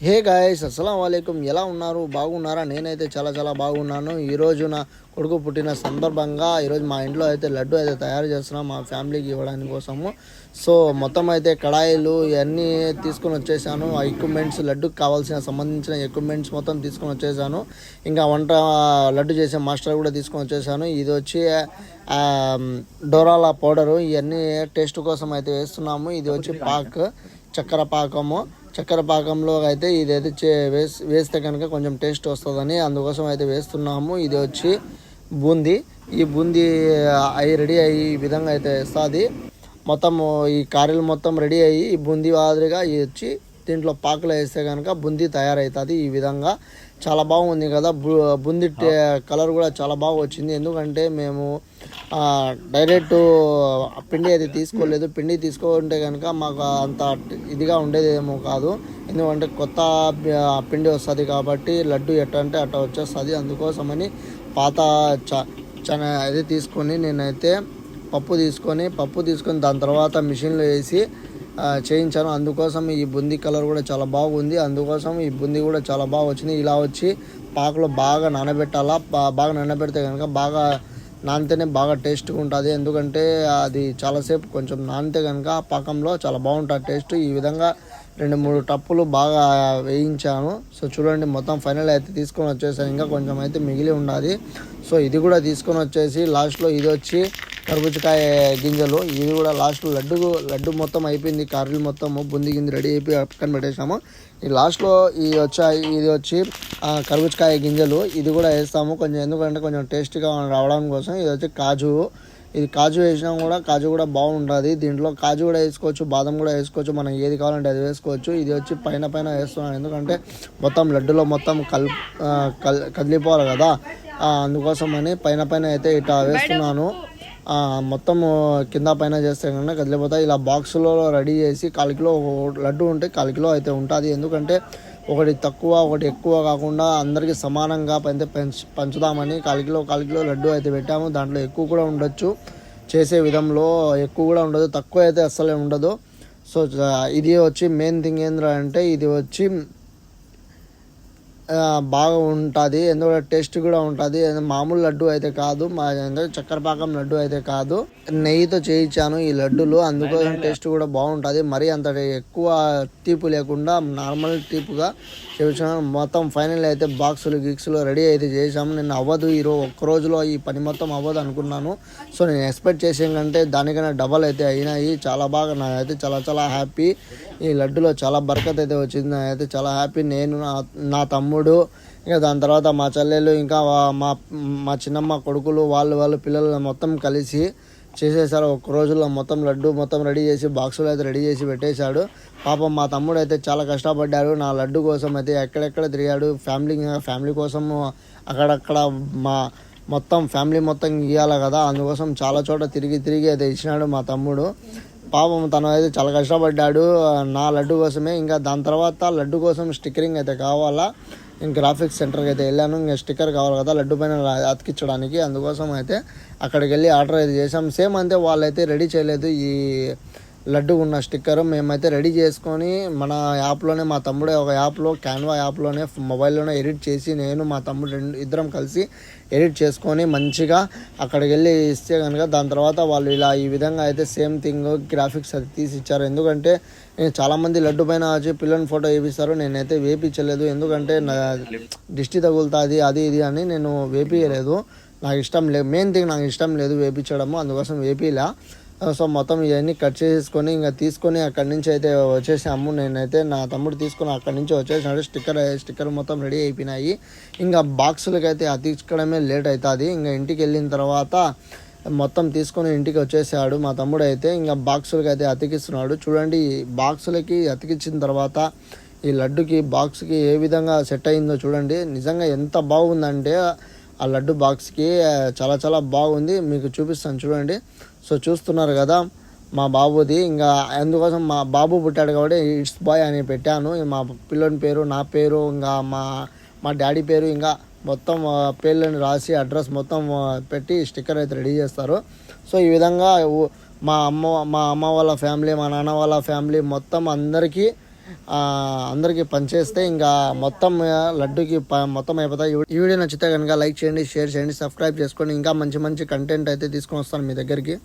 Hey guys అస్సలం వాలేకుమ్ ఎలా ఉన్నారు? బాగున్నారా? నేనైతే చాలా చాలా బాగున్నాను. ఈరోజు నా కొడుకు పుట్టిన సందర్భంగా ఈరోజు మా ఇంట్లో అయితే లడ్డు అయితే తయారు చేస్తున్నాం మా ఫ్యామిలీకి ఇవ్వడానికి కోసము. సో మొత్తం అయితే కడాయిలు ఇవన్నీ తీసుకొని వచ్చేసాను. ఆ ఎక్విప్మెంట్స్ లడ్డుకు కావాల్సిన సంబంధించిన ఎక్విప్మెంట్స్ మొత్తం తీసుకొని వచ్చేసాను. ఇంకా వంట లడ్డు చేసే మాస్టర్ కూడా తీసుకొని వచ్చేసాను. ఇది వచ్చి ఆ, డోరాల పౌడరు. ఇవన్నీ టేస్ట్ కోసం అయితే వేస్తున్నాము. ఇది వచ్చి పాక్ చక్కెర పాకము. చక్కెర పాకంలో అయితే ఇది అయితే చే వేస్ వేస్తే కనుక కొంచెం టేస్ట్ వస్తుందని అందుకోసం అయితే వేస్తున్నాము. ఇది వచ్చి బూందీ. ఈ బూందీ అవి రెడీ అయ్యి ఈ విధంగా అయితే వస్తుంది. మొత్తం ఈ కారీలు మొత్తం రెడీ అయ్యి ఈ బూందీ మాదిరిగా ఇది వచ్చి దీంట్లో పాకులో వేస్తే కనుక బూందీ తయారవుతుంది ఈ విధంగా. చాలా బాగుంది కదా. బు- బూందీ టే- కలర్ కూడా చాలా బాగా వచ్చింది. ఎందుకంటే మేము డైరెక్ట్ పిండి అయితే తీసుకోలేదు. పిండి తీసుకుంటే కనుక మాకు అంత ఇదిగా ఉండేదేమో కాదు. ఎందుకంటే కొత్త పిండి వస్తుంది కాబట్టి లడ్డు ఎట్ట అంటే అట్ట వచ్చేస్తుంది. అందుకోసమని పాత చ చన ఇది తీసుకొని నేనైతే పప్పు తీసుకొని పప్పు తీసుకొని దాని తర్వాత మిషన్లో వేసి చేయించాను. అందుకోసం ఈ బుంది కలర్ కూడా చాలా బాగుంది. అందుకోసం ఈ బుంది కూడా చాలా బాగా వచ్చింది. ఇలా వచ్చి పాకలో బాగా నానబెట్టాలా? బాగా నానబెడితే కనుక బాగా నానితేనే బాగా టేస్ట్గా ఉంటుంది. ఎందుకంటే అది చాలాసేపు కొంచెం నానితే కనుక ఆ పాకంలో చాలా బాగుంటుంది టేస్ట్. ఈ విధంగా రెండు మూడు టప్పులు బాగా వేయించాను. సో చూడండి మొత్తం ఫైనల్ అయితే తీసుకొని వచ్చేసాను. ఇంకా కొంచెం అయితే మిగిలి ఉండాలి సో ఇది కూడా తీసుకొని వచ్చేసి లాస్ట్లో ఇది వచ్చి కర్బూజకాయ గింజలు. ఇది కూడా లాస్ట్లో లడ్డు లడ్డు మొత్తం అయిపోయింది. కర్రీలు మొత్తం బుంది గింజ రెడీ అయిపోయి పక్కన పెట్టేసాము ఈ లాస్ట్లో ఈ వచ్చాయి ఇది వచ్చి ఆ, కర్బూజకాయ గింజలు. ఇది కూడా వేస్తాము. కొంచెం ఎందుకంటే కొంచెం టేస్ట్గా రావడం కోసం ఇది వచ్చి కాజు. ఇది కాజు వేసినా కూడా కాజు కూడా బాగుంటుంది. దీంట్లో కాజు కూడా వేసుకోవచ్చు బాదం కూడా వేసుకోవచ్చు. మనం ఏది కావాలంటే అది వేసుకోవచ్చు. ఇది వచ్చి పైన పైన వేస్తున్నాను ఎందుకంటే మొత్తం లడ్డులో మొత్తం కల్ కల్ కదిలిపోవాలి కదా. అందుకోసమని పైన పైన అయితే ఇట్లా వేస్తున్నాను. మొత్తం కింద పైన చేస్తే కనుక కదిలిపోతాయి. ఇలా బాక్సులో రెడీ చేసి కాలు కిలో లడ్డు ఉంటే కాల్ కిలో అయితే ఉంటుంది. ఎందుకంటే ఒకటి తక్కువ ఒకటి ఎక్కువ కాకుండా అందరికీ సమానంగా పెంచు పంచుదామని కాలికిలో కిలో కిలో లడ్డు అయితే పెట్టాము. దాంట్లో ఎక్కువ కూడా ఉండొచ్చు. చేసే విధంలో ఎక్కువ కూడా ఉండదు. తక్కువ అయితే అస్సలే ఉండదు. సో ఇది వచ్చి మెయిన్ థింగ్ ఏంటంటే ఇది వచ్చి బాగా ఉంటుంది. ఎందుకంటే టేస్ట్ కూడా ఉంటుంది. మామూలు లడ్డు అయితే కాదు. మా ఎందుకంటే చక్కెర పాకం లడ్డు అయితే కాదు. నెయ్యితో చేయించాను ఈ లడ్డులు. అందుకోసం టేస్ట్ కూడా బాగుంటుంది. మరీ అంత ఎక్కువ తీపు లేకుండా నార్మల్ తీపుగా చేయించాను. మొత్తం ఫైనల్ అయితే బాక్సులు గిక్సులు రెడీ అయితే చేసాము నేను అవ్వదు. ఈరోజు ఒక్క రోజులో ఈ పని మొత్తం అవ్వదు అనుకున్నాను. సో నేను ఎక్స్పెక్ట్ చేసే కంటే దానికన్నా డబల్ అయితే అయినాయి. చాలా బాగా నాకైతే చాలా చాలా హ్యాపీ. ఈ లడ్డులో చాలా బరకత్ అయితే వచ్చింది. నాకైతే చాలా హ్యాపీ. నేను నా నా తమ్ముడు ఇంకా దాని తర్వాత మా చెల్లెలు ఇంకా మా మా చిన్నమ్మ కొడుకులు వాళ్ళు వాళ్ళు పిల్లలు మొత్తం కలిసి చేసేసారు. ఒక రోజుల్లో మొత్తం లడ్డు మొత్తం రెడీ చేసి బాక్సులు అయితే రెడీ చేసి పెట్టేశాడు. పాపం మా తమ్ముడు అయితే చాలా కష్టపడ్డాడు. నా లడ్డు కోసం అయితే ఎక్కడెక్కడ తిరిగాడు. ఫ్యామిలీ ఫ్యామిలీ కోసం అక్కడక్కడ మా మొత్తం ఫ్యామిలీ మొత్తం ఇవ్వాలి కదా. అందుకోసం చాలా చోట తిరిగి తిరిగి అయితే ఇచ్చినాడు మా తమ్ముడు. పాపం తను అయితే చాలా కష్టపడ్డాడు. నా లడ్డు కోసమే ఇంకా దాని తర్వాత లడ్డు కోసం స్టిక్కరింగ్ అయితే కావాలా? నేను గ్రాఫిక్స్ సెంటర్కి అయితే వెళ్ళాను. ఇంకా స్టిక్కర్ కావాలి కదా లడ్డు పైన అతికించడానికి. అందుకోసం అయితే అక్కడికి వెళ్ళి ఆర్డర్ అయితే చేసాం సేమ్ అంతే వాళ్ళైతే రెడీ చేయలేదు ఈ లడ్డు ఉన్న స్టిక్కర్ మేమైతే రెడీ చేసుకొని మన యాప్లోనే మా తమ్ముడే ఒక యాప్లో క్యాన్వా యాప్లోనే మొబైల్లోనే ఎడిట్ చేసి నేను మా తమ్ముడు రెండు ఇద్దరం కలిసి ఎడిట్ చేసుకొని మంచిగా అక్కడికి వెళ్ళి ఇస్తే కనుక దాని తర్వాత వాళ్ళు ఇలా ఈ విధంగా అయితే సేమ్ థింగ్ గ్రాఫిక్స్ అది తీసి ఇచ్చారు ఎందుకంటే నేను చాలామంది లడ్డు పైన వచ్చి పిల్లని ఫోటో వేపిస్తారు నేనైతే వేపించలేదు ఎందుకంటే నా దిష్టి తగులుతుంది అది ఇది అని నేను వేపించలేదు నాకు ఇష్టం లేదు మెయిన్ థింగ్ నాకు ఇష్టం లేదు వేపించడము అందుకోసం వేపిలా. సో మొత్తం ఇవన్నీ కట్ చేసుకొని ఇంకా తీసుకొని అక్కడి నుంచి అయితే వచ్చేసాము నేనైతే నా తమ్ముడు తీసుకొని అక్కడి నుంచి వచ్చేసినాడు. స్టిక్కర్ స్టిక్కర్ మొత్తం రెడీ అయిపోయినాయి. ఇంకా బాక్సులకి అయితే అతికించడమే లేట్ అవుతుంది. ఇంకా ఇంటికి వెళ్ళిన తర్వాత మొత్తం తీసుకొని ఇంటికి వచ్చేసాడు మా తమ్ముడు అయితే. ఇంకా బాక్సులకి అయితే అతికిస్తున్నాడు. చూడండి బాక్సులకి అతికించిన తర్వాత ఈ లడ్డుకి బాక్స్కి ఏ విధంగా సెట్ అయిందో చూడండి. నిజంగా ఎంత బాగుందంటే ఆ లడ్డు బాక్స్కి చాలా చాలా బాగుంది. మీకు చూపిస్తాను చూడండి. సో చూస్తున్నారు కదా మా బాబుది. ఇంకా అందుకోసం మా బాబు పుట్టాడు కాబట్టి ఇట్స్ బాయ్ అని పెట్టాను. మా పిల్లోని పేరు నా పేరు ఇంకా మా మా డాడీ పేరు ఇంకా మొత్తం పేర్లను రాసి అడ్రస్ మొత్తం పెట్టి స్టిక్కర్ అయితే రెడీ చేస్తారు. సో ఈ విధంగా మా అమ్మ మా అమ్మ వాళ్ళ ఫ్యామిలీ మా నాన్న వాళ్ళ ఫ్యామిలీ మొత్తం అందరికీ అందరికీ పనిచేస్తే ఇంకా మొత్తం లడ్డుకి మొత్తం అయిపోతాయి. ఈ వీడియో నచ్చితే కనుక లైక్ చేయండి షేర్ చేయండి సబ్స్క్రైబ్ చేసుకోండి ఇంకా మంచి మంచి కంటెంట్ అయితే తీసుకొని వస్తాను మీ దగ్గరికి.